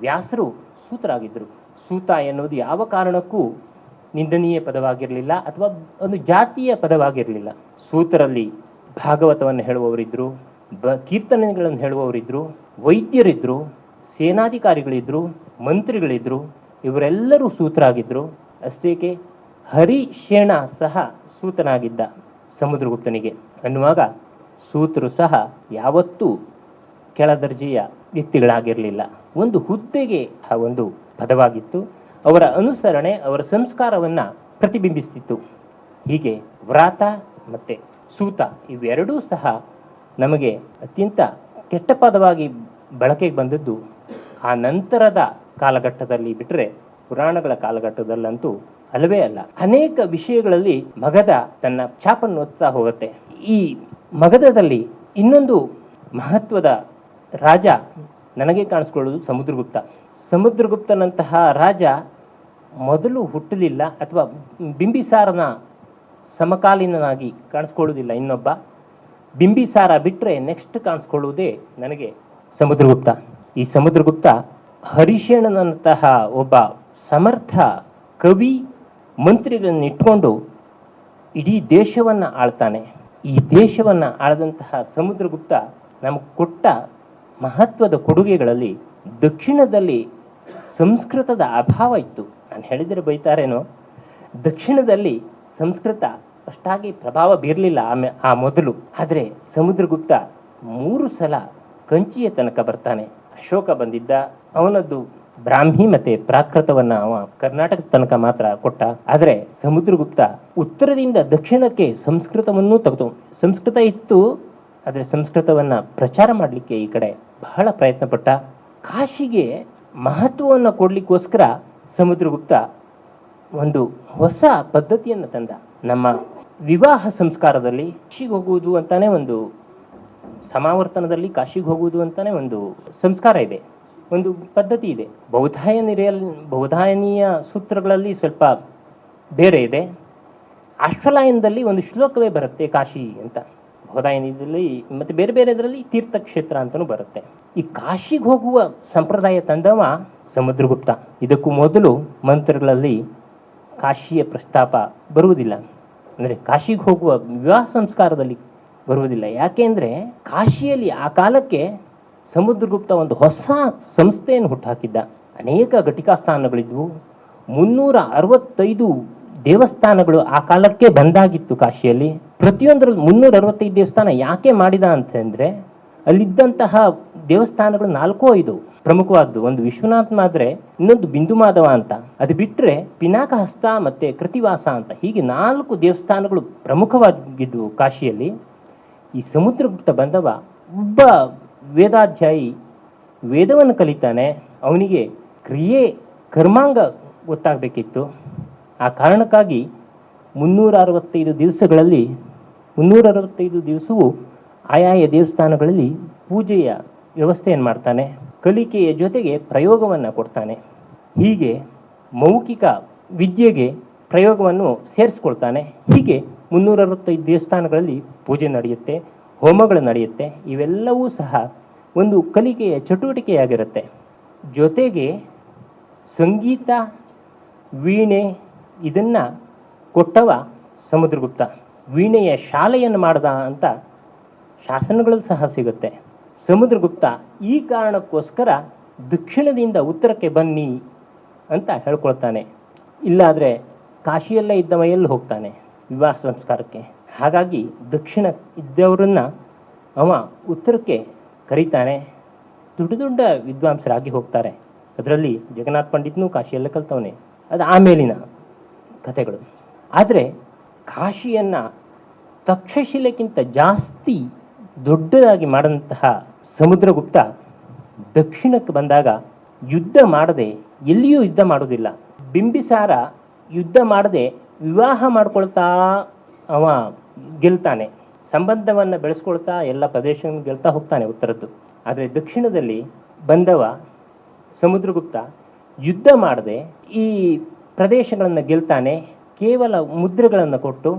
ವ್ಯಾಸರು ಸೂತರಾಗಿದ್ದರು. ಸೂತ ಎನ್ನುವುದು ಯಾವ ಕಾರಣಕ್ಕೂ ನಿಂದನೀಯ ಪದವಾಗಿರಲಿಲ್ಲ ಅಥವಾ ಒಂದು ಜಾತಿಯ ಪದವಾಗಿರಲಿಲ್ಲ. ಸೂತರಲ್ಲಿ ಭಾಗವತವನ್ನು ಹೇಳುವವರಿದ್ರು, ಬ ಕೀರ್ತನೆಗಳನ್ನು ಹೇಳುವವರಿದ್ರು ವೈದ್ಯರಿದ್ದರು ಸೇನಾಧಿಕಾರಿಗಳಿದ್ದರು ಮಂತ್ರಿಗಳಿದ್ದರು ಇವರೆಲ್ಲರೂ ಸೂತರಾಗಿದ್ದರು ಅಷ್ಟೇಕೆ ಹರಿಶೇಣ ಸಹ ಸೂತನಾಗಿದ್ದ ಸಮುದ್ರಗುಪ್ತನಿಗೆ. ಅನ್ನುವಾಗ ಸೂತರು ಸಹ ಯಾವತ್ತೂ ಕೆಳದರ್ಜೆಯ ವ್ಯಕ್ತಿಗಳಾಗಿರಲಿಲ್ಲ. ಒಂದು ಹುದ್ದೆಗೆ ಆ ಒಂದು ಪದವಾಗಿತ್ತು. ಅವರ ಅನುಸರಣೆ, ಅವರ ಸಂಸ್ಕಾರವನ್ನ ಪ್ರತಿಬಿಂಬಿಸ್ತಿತ್ತು. ಹೀಗೆ ವ್ರಾತ ಮತ್ತೆ ಸೂತ ಇವೆರಡೂ ಸಹ ನಮಗೆ ಅತ್ಯಂತ ಕೆಟ್ಟ ಪದವಾಗಿ ಬಳಕೆಗೆ ಬಂದದ್ದು. ಆ ನಂತರದ ಕಾಲಘಟ್ಟದಲ್ಲಿ ಬಿಟ್ಟರೆ ಪುರಾಣಗಳ ಕಾಲಘಟ್ಟದಲ್ಲಂತೂ ಅಲ್ಲವೇ ಅಲ್ಲ. ಅನೇಕ ವಿಷಯಗಳಲ್ಲಿ ಮಗದ ತನ್ನ ಛಾಪನ್ನು ಒತ್ತಾ ಹೋಗುತ್ತೆ. ಈ ಮಗಧದಲ್ಲಿ ಇನ್ನೊಂದು ಮಹತ್ವದ ರಾಜ ನನಗೆ ಕಾಣಿಸ್ಕೊಳ್ಳೋದು ಸಮುದ್ರಗುಪ್ತ. ಸಮುದ್ರಗುಪ್ತನಂತಹ ರಾಜ ಮೊದಲು ಹುಟ್ಟಲಿಲ್ಲ ಅಥವಾ ಬಿಂಬಿಸಾರನ ಸಮಕಾಲೀನನಾಗಿ ಕಾಣಿಸ್ಕೊಳ್ಳುವುದಿಲ್ಲ. ಇನ್ನೊಬ್ಬ ಬಿಂಬಿಸಾರ ಬಿಟ್ಟರೆ ನೆಕ್ಸ್ಟ್ ಕಾಣಿಸ್ಕೊಳ್ಳುವುದೇ ನನಗೆ ಸಮುದ್ರಗುಪ್ತ. ಈ ಸಮುದ್ರಗುಪ್ತ ಹರಿಶೇಣನಂತಹ ಒಬ್ಬ ಸಮರ್ಥ ಕವಿ ಮಂತ್ರಿಗಳನ್ನು ಇಟ್ಕೊಂಡು ಇಡೀ ದೇಶವನ್ನು ಆಳ್ತಾನೆ. ಈ ದೇಶವನ್ನು ಆಳದಂತಹ ಸಮುದ್ರಗುಪ್ತ ನಮಗೆ ಕೊಟ್ಟ ಮಹತ್ವದ ಕೊಡುಗೆಗಳಲ್ಲಿ ದಕ್ಷಿಣದಲ್ಲಿ ಸಂಸ್ಕೃತದ ಅಭಾವ ಇತ್ತು. ನಾನು ಹೇಳಿದರೆ ಬೈತಾರೇನೋ? ದಕ್ಷಿಣದಲ್ಲಿ ಸಂಸ್ಕೃತ ಅಷ್ಟಾಗಿ ಪ್ರಭಾವ ಬೀರಲಿಲ್ಲ ಆಮೆ ಆ ಮೊದಲು. ಆದರೆ ಸಮುದ್ರಗುಪ್ತ ಮೂರು ಸಲ ಕಂಚಿಯ ತನಕ ಬರ್ತಾನೆ. ಅಶೋಕ ಬಂದಿದ್ದ, ಅವನದ್ದು ಬ್ರಾಹ್ಮಿ ಮತ್ತೆ ಪ್ರಾಕೃತವನ್ನ ಅವ ಕರ್ನಾಟಕದ ತನಕ ಮಾತ್ರ ಕೊಟ್ಟ. ಆದರೆ ಸಮುದ್ರಗುಪ್ತ ಉತ್ತರದಿಂದ ದಕ್ಷಿಣಕ್ಕೆ ಸಂಸ್ಕೃತವನ್ನು ತೆಗೆದು. ಸಂಸ್ಕೃತ ಇತ್ತು, ಆದರೆ ಸಂಸ್ಕೃತವನ್ನು ಪ್ರಚಾರ ಮಾಡಲಿಕ್ಕೆ ಈ ಕಡೆ ಬಹಳ ಪ್ರಯತ್ನ ಪಟ್ಟ ಕಾಶಿಗೆ ಮಹತ್ವವನ್ನು ಕೊಡಲಿಕ್ಕೋಸ್ಕರ ಸಮುದ್ರಗುಪ್ತ ಒಂದು ಹೊಸ ಪದ್ಧತಿಯನ್ನು ತಂದ. ನಮ್ಮ ವಿವಾಹ ಸಂಸ್ಕಾರದಲ್ಲಿ ಕಾಶಿಗೆ ಹೋಗುವುದು ಅಂತಾನೆ ಒಂದು ಸಮಾವರ್ತನದಲ್ಲಿ ಕಾಶಿಗೆ ಹೋಗುವುದು ಅಂತಾನೆ ಒಂದು ಸಂಸ್ಕಾರ ಇದೆ. ಒಂದು ಪದ್ಧತಿ ಇದೆ. ಬೌಧಾಯನಿರಿಯಲ್ ಬೌಧಾಯನೀಯ ಸೂತ್ರಗಳಲ್ಲಿ ಸ್ವಲ್ಪ ಬೇರೆ ಇದೆ. ಅಶ್ವಲಾಯನದಲ್ಲಿ ಒಂದು ಶ್ಲೋಕವೇ ಬರುತ್ತೆ ಕಾಶಿ ಅಂತ. ಬೌಧಾಯನದಲ್ಲಿ ಮತ್ತೆ ಬೇರೆ ಬೇರೆ ಇದರಲ್ಲಿ ತೀರ್ಥಕ್ಷೇತ್ರ ಅಂತಲೂ ಬರುತ್ತೆ. ಈ ಕಾಶಿಗೆ ಹೋಗುವ ಸಂಪ್ರದಾಯ ತಂದವ ಸಮುದ್ರಗುಪ್ತ. ಇದಕ್ಕೂ ಮೊದಲು ಮಂತ್ರಗಳಲ್ಲಿ ಕಾಶಿಯ ಪ್ರಸ್ತಾಪ ಬರುವುದಿಲ್ಲ. ಅಂದರೆ ಕಾಶಿಗೆ ಹೋಗುವ ವಿವಾಹ ಸಂಸ್ಕಾರದಲ್ಲಿ ಬರುವುದಿಲ್ಲ. ಯಾಕೆಂದರೆ ಕಾಶಿಯಲ್ಲಿ ಆ ಕಾಲಕ್ಕೆ ಸಮುದ್ರಗುಪ್ತ ಒಂದು ಹೊಸ ಸಂಸ್ಥೆಯನ್ನು ಹುಟ್ಟುಹಾಕಿದ್ದ ಅನೇಕ ಘಟಿಕಾ ಸ್ಥಾನಗಳಿದ್ವು ಮುನ್ನೂರ ಅರವತ್ತೈದು ದೇವಸ್ಥಾನಗಳು ಆ ಕಾಲಕ್ಕೆ ಬಂದಾಗಿತ್ತು ಕಾಶಿಯಲ್ಲಿ. ಪ್ರತಿಯೊಂದರಲ್ಲಿ ಮುನ್ನೂರ ಅರವತ್ತೈದು ದೇವಸ್ಥಾನ ಯಾಕೆ ಮಾಡಿದ ಅಂತಂದ್ರೆ, ಅಲ್ಲಿದ್ದಂತಹ ದೇವಸ್ಥಾನಗಳು ನಾಲ್ಕೋ ಐದು. ಪ್ರಮುಖವಾದ್ದು ಒಂದು ವಿಶ್ವನಾಥ್ ಮಾದ್ರೆ, ಇನ್ನೊಂದು ಬಿಂದು ಮಾಧವ ಅಂತ. ಅದು ಬಿಟ್ಟರೆ ಪಿನಾಕಹಸ್ತ ಮತ್ತೆ ಕೃತಿವಾಸ ಅಂತ. ಹೀಗೆ ನಾಲ್ಕು ದೇವಸ್ಥಾನಗಳು ಪ್ರಮುಖವಾಗಿದ್ದವು ಕಾಶಿಯಲ್ಲಿ. ಈ ಸಮುದ್ರಗುಪ್ತ ಬಂದವ ಒಬ್ಬ ವೇದಾಧ್ಯಾಯಿ ವೇದವನ್ನು ಕಲಿತಾನೆ. ಅವನಿಗೆ ಕ್ರಿಯೆ, ಕರ್ಮಾಂಗ ಗೊತ್ತಾಗಬೇಕಿತ್ತು. ಆ ಕಾರಣಕ್ಕಾಗಿ ಮುನ್ನೂರ ಅರವತ್ತೈದು ದಿವಸಗಳಲ್ಲಿ ಮುನ್ನೂರ ಅರವತ್ತೈದು ದಿವಸವೂ ಆಯಾಯ ದೇವಸ್ಥಾನಗಳಲ್ಲಿ ಪೂಜೆಯ ವ್ಯವಸ್ಥೆಯನ್ನು ಮಾಡ್ತಾನೆ, ಕಲಿಕೆಯ ಜೊತೆಗೆ ಪ್ರಯೋಗವನ್ನು ಕೊಡ್ತಾನೆ. ಹೀಗೆ ಮೌಖಿಕ ವಿದ್ಯೆಗೆ ಪ್ರಯೋಗವನ್ನು ಸೇರಿಸ್ಕೊಳ್ತಾನೆ. ಹೀಗೆ ಮುನ್ನೂರ ಅರವತ್ತೈದು ದೇವಸ್ಥಾನಗಳಲ್ಲಿ ಪೂಜೆ ನಡೆಯುತ್ತೆ, ಹೋಮಗಳು ನಡೆಯುತ್ತೆ, ಇವೆಲ್ಲವೂ ಸಹ ಒಂದು ಕಲಿಕೆಯ ಚಟುವಟಿಕೆಯಾಗಿರುತ್ತೆ. ಜೊತೆಗೆ ಸಂಗೀತ, ವೀಣೆ ಇದನ್ನು ಕೊಟ್ಟವ ಸಮುದ್ರಗುಪ್ತ. ವೀಣೆಯ ಶಾಲೆಯನ್ನು ಮಾಡ್ದ ಅಂತ ಶಾಸನಗಳಲ್ಲಿ ಸಹ ಸಿಗುತ್ತೆ. ಸಮುದ್ರಗುಪ್ತ ಈ ಕಾರಣಕ್ಕೋಸ್ಕರ ದಕ್ಷಿಣದಿಂದ ಉತ್ತರಕ್ಕೆ ಬನ್ನಿ ಅಂತ ಹೇಳ್ಕೊಳ್ತಾನೆ. ಇಲ್ಲಾದರೆ ಕಾಶಿಯಲ್ಲೇ ಇದ್ದವ ಎಲ್ಲಿ ಹೋಗ್ತಾನೆ ವಿವಾಹ ಸಂಸ್ಕಾರಕ್ಕೆ. ಹಾಗಾಗಿ ದಕ್ಷಿಣ ಇದ್ದವರನ್ನ ಅವ ಉತ್ತರಕ್ಕೆ ಕರೀತಾನೆ. ದೊಡ್ಡ ದೊಡ್ಡ ವಿದ್ವಾಂಸರಾಗಿ ಹೋಗ್ತಾರೆ. ಅದರಲ್ಲಿ ಜಗನ್ನಾಥ್ ಪಂಡಿತ್ನೂ ಕಾಶಿಯಲ್ಲೇ ಕಲ್ತವನೆ. ಅದು ಆಮೇಲಿನ ಕಥೆಗಳು. ಆದರೆ ಕಾಶಿಯನ್ನು ತಕ್ಷಶಿಲೆಗಿಂತ ಜಾಸ್ತಿ ದೊಡ್ಡದಾಗಿ ಮಾಡಿದಂತಹ ಸಮುದ್ರಗುಪ್ತ ದಕ್ಷಿಣಕ್ಕೆ ಬಂದಾಗ ಯುದ್ಧ ಮಾಡದೆ ಎಲ್ಲಿಯೂ ಯುದ್ಧ ಮಾಡೋದಿಲ್ಲ ಬಿಂಬಿಸಾರ ಯುದ್ಧ ಮಾಡದೆ ವಿವಾಹ ಮಾಡ್ಕೊಳ್ತಾ ಅವ ಗೆಲ್ತಾನೆ. ಸಂಬಂಧವನ್ನು ಬೆಳೆಸ್ಕೊಳ್ತಾ ಎಲ್ಲ ಪ್ರದೇಶವನ್ನು ಗೆಲ್ತಾ ಹೋಗ್ತಾನೆ ಉತ್ತರದ್ದು. ಆದರೆ ದಕ್ಷಿಣದಲ್ಲಿ ಬಂದವ ಸಮುದ್ರಗುಪ್ತ ಯುದ್ಧ ಮಾಡದೆ ಈ ಪ್ರದೇಶಗಳನ್ನು ಗೆಲ್ತಾನೆ, ಕೇವಲ ಮುದ್ರೆಗಳನ್ನು ಕೊಟ್ಟು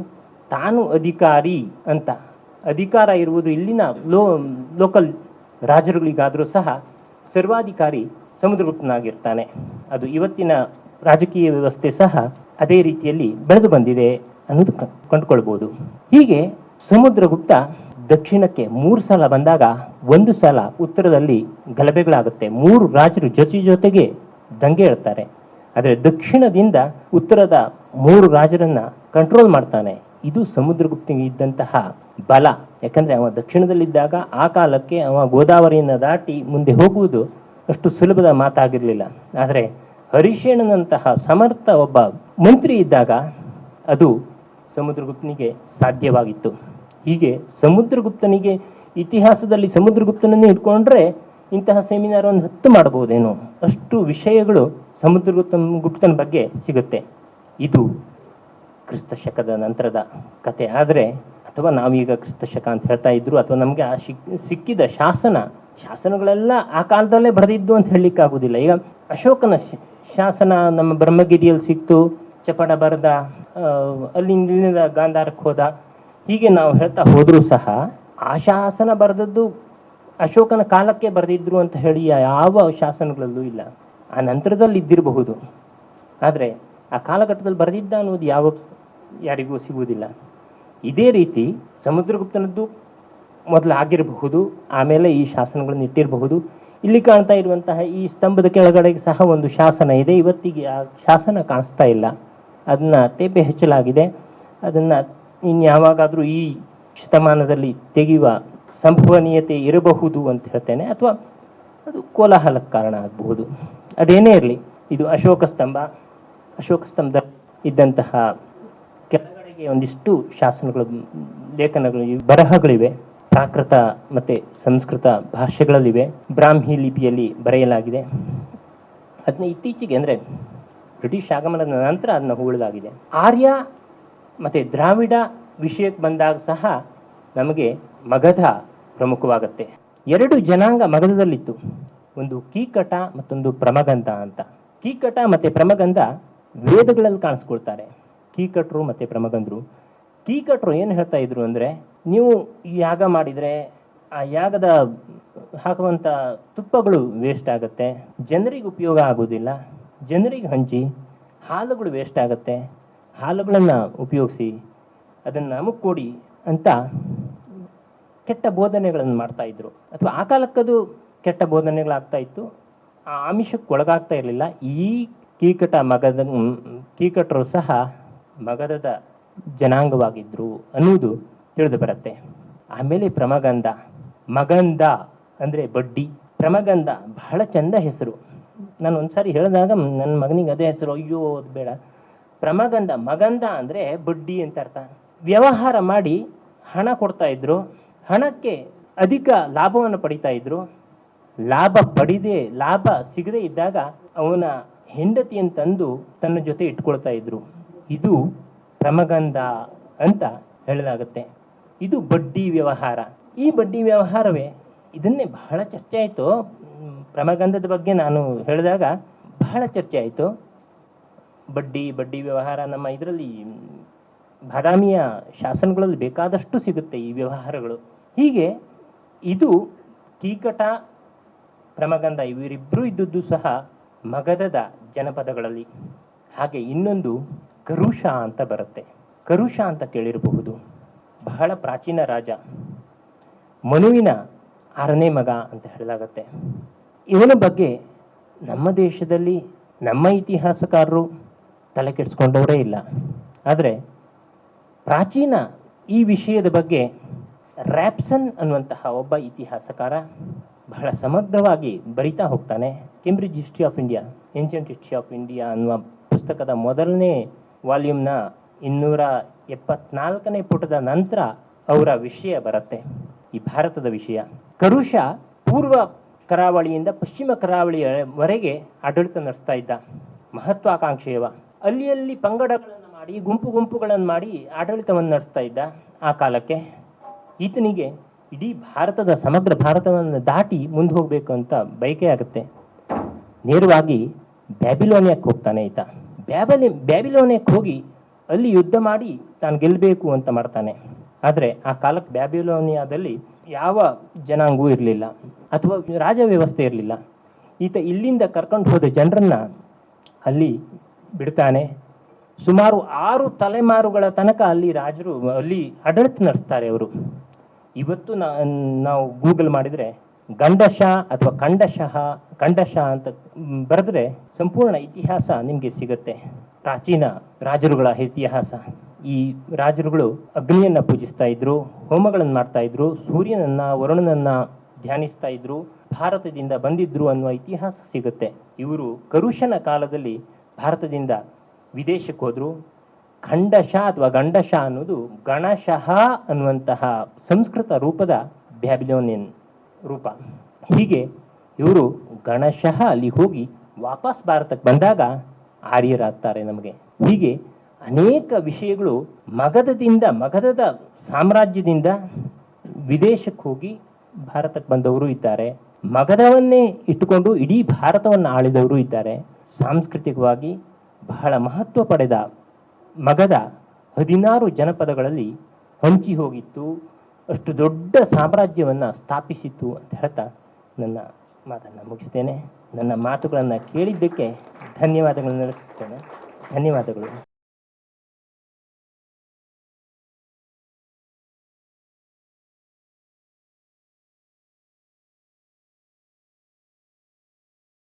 ತಾನು ಅಧಿಕಾರಿ ಅಂತ. ಅಧಿಕಾರ ಇರುವುದು ಇಲ್ಲಿನ ಲೋ ಲೋಕಲ್ ರಾಜರುಗಳಿಗಾದರೂ ಸಹ ಸರ್ವಾಧಿಕಾರಿ ಸಮುದ್ರಗುಪ್ತನಾಗಿರ್ತಾನೆ. ಅದು ಇವತ್ತಿನ ರಾಜಕೀಯ ವ್ಯವಸ್ಥೆ ಸಹ ಅದೇ ರೀತಿಯಲ್ಲಿ ಬೆಳೆದು ಬಂದಿದೆ ಅನ್ನೋದು ಕಂಡುಕೊಳ್ಬೋದು. ಹೀಗೆ ಸಮುದ್ರಗುಪ್ತ ದಕ್ಷಿಣಕ್ಕೆ ಮೂರು ಸಲ ಬಂದಾಗ ಒಂದು ಸಲ ಉತ್ತರದಲ್ಲಿ ಗಲಭೆಗಳಾಗುತ್ತೆ. ಮೂರು ರಾಜರು ಜೊತೆ ಜೊತೆಗೆ ದಂಗೆ ಹೇಳ್ತಾರೆ ಆದರೆ ದಕ್ಷಿಣದಿಂದ ಉತ್ತರದ ಮೂರು ರಾಜರನ್ನ ಕಂಟ್ರೋಲ್ ಮಾಡ್ತಾನೆ. ಇದು ಸಮುದ್ರಗುಪ್ತನಿಗೆ ಇದ್ದಂತಹ ಬಲ. ಯಾಕಂದ್ರೆ ಅವ ದಕ್ಷಿಣದಲ್ಲಿದ್ದಾಗ ಆ ಕಾಲಕ್ಕೆ ಅವ ಗೋದಾವರಿಯನ್ನು ದಾಟಿ ಮುಂದೆ ಹೋಗುವುದು ಅಷ್ಟು ಸುಲಭದ ಮಾತಾಗಿರಲಿಲ್ಲ. ಆದರೆ ಹರಿಶೇಣನಂತಹ ಸಮರ್ಥ ಒಬ್ಬ ಮಂತ್ರಿ ಇದ್ದಾಗ ಅದು ಸಮುದ್ರಗುಪ್ತನಿಗೆ ಸಾಧ್ಯವಾಗಿತ್ತು. ಹೀಗೆ ಸಮುದ್ರಗುಪ್ತನಿಗೆ ಇತಿಹಾಸದಲ್ಲಿ ಸಮುದ್ರಗುಪ್ತನನ್ನೇ ಇಟ್ಕೊಂಡ್ರೆ ಇಂತಹ ಸೆಮಿನಾರ್ ಒಂದು ಹತ್ತು ಮಾಡಬಹುದೇನೋ. ಅಷ್ಟು ವಿಷಯಗಳು ಸಮುದ್ರಗುಪ್ತ ಗುಪ್ತನ ಬಗ್ಗೆ ಸಿಗುತ್ತೆ. ಇದು ಕ್ರಿಸ್ತ ಶಕದ ನಂತರದ ಕತೆ. ಆದರೆ, ಅಥವಾ ನಾವೀಗ ಕ್ರಿಸ್ತ ಶಕ ಅಂತ ಹೇಳ್ತಾ ಇದ್ರು, ಅಥವಾ ನಮಗೆ ಆ ಸಿಕ್ಕಿದ ಶಾಸನ, ಶಾಸನಗಳೆಲ್ಲ ಆ ಕಾಲದಲ್ಲೇ ಬರೆದಿದ್ದು ಅಂತ ಹೇಳಲಿಕ್ಕೆ ಆಗುದಿಲ್ಲ ಈಗ ಅಶೋಕನ ಶಾಸನ ನಮ್ಮ ಬ್ರಹ್ಮಗಿರಿಯಲ್ಲಿ ಸಿಕ್ತು, ಚಪಡ ಬರೆದ ಅಲ್ಲಿಂದ ಗಾಂಧಾರಕ್ಕೆ ಹೋದ. ಹೀಗೆ ನಾವು ಹೇಳ್ತಾ ಹೋದರೂ ಸಹ ಆ ಶಾಸನ ಬರೆದದ್ದು ಅಶೋಕನ ಕಾಲಕ್ಕೆ ಬರೆದಿದ್ರು ಅಂತ ಹೇಳಿ ಯಾವ ಶಾಸನಗಳಲ್ಲೂ ಇಲ್ಲ. ಆ ನಂತರದಲ್ಲಿ ಇದ್ದಿರಬಹುದು. ಆದರೆ ಆ ಕಾಲಘಟ್ಟದಲ್ಲಿ ಬರೆದಿದ್ದ ಅನ್ನೋದು ಯಾವ ಯಾರಿಗೂ ಸಿಗುವುದಿಲ್ಲ. ಇದೇ ರೀತಿ ಸಮುದ್ರಗುಪ್ತನದ್ದು ಮೊದಲು ಆಗಿರಬಹುದು, ಆಮೇಲೆ ಈ ಶಾಸನಗಳನ್ನು ಇಟ್ಟಿರಬಹುದು. ಇಲ್ಲಿ ಕಾಣ್ತಾ ಇರುವಂತಹ ಈ ಸ್ತಂಭದ ಕೆಳಗಡೆ ಸಹ ಒಂದು ಶಾಸನ ಇದೆ. ಇವತ್ತಿಗೆ ಆ ಶಾಸನ ಕಾಣಿಸ್ತಾ ಇಲ್ಲ. ಅದನ್ನ ತೇಪೆ ಹೆಚ್ಚಲಾಗಿದೆ. ಅದನ್ನ ಇನ್ಯಾವಾಗಾದರೂ ಈ ಶತಮಾನದಲ್ಲಿ ತೆಗೆಯುವ ಸಂಭವನೀಯತೆ ಇರಬಹುದು ಅಂತ ಹೇಳ್ತೇನೆ. ಅಥವಾ ಅದು ಕೋಲಾಹಲಕ್ಕೆ ಕಾರಣ ಆಗಬಹುದು. ಅದೇನೇ ಇರಲಿ, ಇದು ಅಶೋಕ ಸ್ತಂಭ. ಅಶೋಕ ಸ್ತಂಭದ ಇದ್ದಂತಹ ಕೆಳಗಡೆಗೆ ಒಂದಿಷ್ಟು ಶಾಸನಗಳು, ಲೇಖನಗಳು ಬರಹಗಳಿವೆ. ಪ್ರಾಕೃತ ಮತ್ತೆ ಸಂಸ್ಕೃತ ಭಾಷೆಗಳಲ್ಲಿವೆ. ಬ್ರಾಹ್ಮಿ ಲಿಪಿಯಲ್ಲಿ ಬರೆಯಲಾಗಿದೆ. ಅದನ್ನ ಇತ್ತೀಚೆಗೆ ಅಂದರೆ ಬ್ರಿಟಿಷ್ ಆಗಮನದ ನಂತರ ಅದನ್ನ ಹೂಳಲಾಗಿದೆ ಆರ್ಯ ಮತ್ತು ದ್ರಾವಿಡ ವಿಷಯಕ್ಕೆ ಬಂದಾಗ ಸಹ ನಮಗೆ ಮಗಧ ಪ್ರಮುಖವಾಗುತ್ತೆ. ಎರಡು ಜನಾಂಗ ಮಗಧದಲ್ಲಿತ್ತು. ಒಂದು ಕೀಕಟ ಮತ್ತೊಂದು ಪ್ರಮಗಂಧ ಅಂತ. ಕೀಕಟ ಮತ್ತು ಪ್ರಮಗಂಧ ವೇದಗಳಲ್ಲಿ ಕಾಣಿಸ್ಕೊಳ್ತಾರೆ. ಕೀಕಟರು ಮತ್ತು ಪ್ರಮಗಂಧರು ಕೀಕಟರು ಏನು ಹೇಳ್ತಾ ಇದ್ರು ಅಂದರೆ, ನೀವು ಯಾಗ ಮಾಡಿದರೆ ಆ ಯಾಗದ ಹಾಕುವಂಥ ತುಪ್ಪಗಳು ವೇಸ್ಟ್ ಆಗುತ್ತೆ, ಜನರಿಗೆ ಉಪಯೋಗ ಆಗೋದಿಲ್ಲ ಜನರಿಗೆ ಹಂಚಿ ಹಾಲುಗಳು ವೇಸ್ಟ್ ಆಗುತ್ತೆ, ಹಾಲುಗಳನ್ನು ಉಪಯೋಗಿಸಿ ಅದನ್ನು ನಮಗೆ ಕೊಡಿ ಅಂತ ಕೆಟ್ಟ ಬೋಧನೆಗಳನ್ನು ಮಾಡ್ತಾ ಇದ್ರು. ಅಥವಾ ಆ ಕಾಲಕ್ಕದು ಕೆಟ್ಟ ಬೋಧನೆಗಳಾಗ್ತಾ ಇತ್ತು. ಆ ಆಮಿಷಕ್ಕೆ ಒಳಗಾಗ್ತಾ ಇರಲಿಲ್ಲ. ಈ ಕೀಕಟ ಮಗದ ಕೀಕಟರು ಸಹ ಮಗಧದ ಜನಾಂಗವಾಗಿದ್ರು ಅನ್ನುವುದು ತಿಳಿದು ಬರುತ್ತೆ. ಆಮೇಲೆ ಪ್ರಮಗಂಧ, ಮಗಂಧ ಅಂದರೆ ಬಡ್ಡಿ. ಪ್ರಮಗಂಧ ಬಹಳ ಚಂದ ಹೆಸರು. ನಾನು ಒಂದ್ಸಾರಿ ಹೇಳಿದಾಗ ನನ್ನ ಮಗನಿಗೆ ಅದೇ ಹೆಸರು, ಅಯ್ಯೋ, ಅದು ಬೇಡ. ಪ್ರಮಗಂಧ, ಮಗಂಧ ಅಂದರೆ ಬಡ್ಡಿ ಅಂತ ಅರ್ಥ. ವ್ಯವಹಾರ ಮಾಡಿ ಹಣ ಕೊಡ್ತಾ ಇದ್ರು. ಹಣಕ್ಕೆ ಅಧಿಕ ಲಾಭವನ್ನು ಪಡಿತಾ ಇದ್ರು. ಲಾಭ ಪಡಿದೆ, ಲಾಭ ಸಿಗದೇ ಇದ್ದಾಗ ಅವನ ಹೆಂಡತಿಯನ್ನು ತಂದು ತನ್ನ ಜೊತೆ ಇಟ್ಕೊಳ್ತಾ ಇದ್ರು. ಇದು ಪ್ರಮಗಂಧ ಅಂತ ಹೇಳಲಾಗುತ್ತೆ. ಇದು ಬಡ್ಡಿ ವ್ಯವಹಾರ. ಈ ಬಡ್ಡಿ ವ್ಯವಹಾರವೇ, ಇದನ್ನೇ ಬಹಳ ಚರ್ಚೆ ಆಯಿತು. ಪ್ರಮಗಂಧದ ಬಗ್ಗೆ ನಾನು ಹೇಳಿದಾಗ ಬಹಳ ಚರ್ಚೆ ಆಯಿತು. ಬಡ್ಡಿ ಬಡ್ಡಿ ವ್ಯವಹಾರ ನಮ್ಮ ಇದರಲ್ಲಿ ಬಾದಾಮಿಯ ಶಾಸನಗಳಲ್ಲಿ ಬೇಕಾದಷ್ಟು ಸಿಗುತ್ತೆ ಈ ವ್ಯವಹಾರಗಳು. ಹೀಗೆ ಇದು ಕೀಕಟ ಪ್ರಮಗಂಧ ಇವರಿಬ್ಬರು ಇದ್ದದ್ದು ಸಹ ಮಗಧದ ಜನಪದಗಳಲ್ಲಿ. ಹಾಗೆ ಇನ್ನೊಂದು ಕರುಷ ಅಂತ ಬರುತ್ತೆ. ಕರುಷ ಅಂತ ಕೇಳಿರಬಹುದು. ಬಹಳ ಪ್ರಾಚೀನ ರಾಜ. ಮನುವಿನ ಆರನೇ ಮಗ ಅಂತ ಹೇಳಲಾಗತ್ತೆ. ಇವನ ಬಗ್ಗೆ ನಮ್ಮ ದೇಶದಲ್ಲಿ ನಮ್ಮ ಇತಿಹಾಸಕಾರರು ತಲೆ ಕೆಡಿಸ್ಕೊಂಡವರೇ ಇಲ್ಲ. ಆದರೆ ಪ್ರಾಚೀನ ಈ ವಿಷಯದ ಬಗ್ಗೆ ರ್ಯಾಪ್ಸನ್ ಅನ್ನುವಂತಹ ಒಬ್ಬ ಇತಿಹಾಸಕಾರ ಬಹಳ ಸಮಗ್ರವಾಗಿ ಬರಿತಾ ಹೋಗ್ತಾನೆ. Cambridge history of India ancient history of India ಅನ್ನುವ ಪುಸ್ತಕದ ಮೊದಲನೇ ವಾಲ್ಯೂಮ್ನ ಇನ್ನೂರ ಎಪ್ಪತ್ನಾಲ್ಕನೇ ಪುಟದ ನಂತರ ಅವರ ವಿಷಯ ಬರುತ್ತೆ. ಈ ಭಾರತದ ವಿಷಯ. ಕರುಷ ಪೂರ್ವ ಕರಾವಳಿಯಿಂದ ಪಶ್ಚಿಮ ಕರಾವಳಿಯವರೆಗೆ ಆಡಳಿತ ನಡೆಸ್ತಾ ಇದ್ದ. ಮಹತ್ವಾಕಾಂಕ್ಷೆಯವ ಅಲ್ಲಿ ಅಲ್ಲಿ ಪಂಗಡಗಳನ್ನು ಮಾಡಿ, ಗುಂಪು ಗುಂಪುಗಳನ್ನು ಮಾಡಿ ಆಡಳಿತವನ್ನು ನಡೆಸ್ತಾ ಇದ್ದ ಆ ಕಾಲಕ್ಕೆ. ಈತನಿಗೆ ಇಡೀ ಭಾರತದ, ಸಮಗ್ರ ಭಾರತವನ್ನು ದಾಟಿ ಮುಂದೆ ಹೋಗಬೇಕು ಅಂತ ಬಯಕೆ ಆಗುತ್ತೆ. ನೇರವಾಗಿ ಬ್ಯಾಬಿಲೋನಿಯಕ್ಕೆ ಹೋಗ್ತಾನೆ ಈತ. ಬ್ಯಾಬಲಿ ಬ್ಯಾಬಿಲೋನಿಯಕ್ಕೆ ಹೋಗಿ ಅಲ್ಲಿ ಯುದ್ಧ ಮಾಡಿ ತಾನು ಗೆಲ್ಲಬೇಕು ಅಂತ ಮಾಡ್ತಾನೆ. ಆದರೆ ಆ ಕಾಲಕ್ಕೆ ಬ್ಯಾಬಿಲೋನಿಯಾದಲ್ಲಿ ಯಾವ ಜನಾಂಗವೂ ಇರಲಿಲ್ಲ ಅಥವಾ ರಾಜ ವ್ಯವಸ್ಥೆ ಇರಲಿಲ್ಲ. ಈತ ಇಲ್ಲಿಂದ ಕರ್ಕೊಂಡು ಹೋದ ಜನರನ್ನ ಅಲ್ಲಿ ಬಿಡ್ತಾನೆ. ಸುಮಾರು ಆರು ತಲೆಮಾರುಗಳ ತನಕ ಅಲ್ಲಿ ರಾಜರು, ಅಲ್ಲಿ ಆಡಳಿತ ನಡೆಸ್ತಾರೆ ಅವರು. ಇವತ್ತು ನಾವು ಗೂಗಲ್ ಮಾಡಿದರೆ ಗಂಡಶ ಅಥವಾ ಖಂಡಶಃ ಖಂಡಶ ಅಂತ ಬರೆದ್ರೆ ಸಂಪೂರ್ಣ ಇತಿಹಾಸ ನಿಮಗೆ ಸಿಗುತ್ತೆ. ಪ್ರಾಚೀನ ರಾಜರುಗಳ ಇತಿಹಾಸ. ಈ ರಾಜರುಗಳು ಅಗ್ನಿಯನ್ನು ಪೂಜಿಸ್ತಾ ಇದ್ರು, ಹೋಮಗಳನ್ನು ಮಾಡ್ತಾ ಇದ್ರು, ಸೂರ್ಯನನ್ನ, ವರುಣನನ್ನ ಧ್ಯಾನಿಸ್ತಾ ಇದ್ರು, ಭಾರತದಿಂದ ಬಂದಿದ್ರು ಅನ್ನುವ ಇತಿಹಾಸ ಸಿಗುತ್ತೆ. ಇವರು ಕರುಷನ ಕಾಲದಲ್ಲಿ ಭಾರತದಿಂದ ವಿದೇಶಕ್ಕೆ ಹೋದ್ರು ಖಂಡಶ ಅಥವಾ ಗಂಡಶ ಅನ್ನೋದು ಗಣಶಃ ಅನ್ನುವಂತಹ ಸಂಸ್ಕೃತ ರೂಪದ ಬ್ಯಾಬಿಲೋನಿಯನ್ ರೂಪ. ಹೀಗೆ ಇವರು ಗಣಶಃ ಅಲ್ಲಿ ಹೋಗಿ ವಾಪಸ್ ಭಾರತಕ್ಕೆ ಬಂದಾಗ ಆರ್ಯರಾಗ್ತಾರೆ ನಮಗೆ. ಹೀಗೆ ಅನೇಕ ವಿಷಯಗಳು ಮಗಧದಿಂದ, ಮಗಧದ ಸಾಮ್ರಾಜ್ಯದಿಂದ ವಿದೇಶಕ್ಕೆ ಹೋಗಿ ಭಾರತಕ್ಕೆ ಬಂದವರು ಇದ್ದಾರೆ. ಮಗಧವನ್ನೇ ಇಟ್ಟುಕೊಂಡು ಇಡೀ ಭಾರತವನ್ನು ಆಳಿದವರು ಇದ್ದಾರೆ. ಸಾಂಸ್ಕೃತಿಕವಾಗಿ ಬಹಳ ಮಹತ್ವ ಪಡೆದ ಮಗಧ ಹದಿನಾರು ಜನಪದಗಳಲ್ಲಿ ಹಂಚಿ ಹೋಗಿತ್ತು. ಅಷ್ಟು ದೊಡ್ಡ ಸಾಮ್ರಾಜ್ಯವನ್ನು ಸ್ಥಾಪಿಸಿತ್ತು ಅಂತ ಹೇಳ್ತಾ ನನ್ನ ಮಾತನ್ನು ಮುಗಿಸ್ತೇನೆ. ನನ್ನ ಮಾತುಗಳನ್ನು ಕೇಳಿದ್ದಕ್ಕೆ ಧನ್ಯವಾದಗಳನ್ನು ನಡೆಸುತ್ತೇನೆ ಧನ್ಯವಾದಗಳು.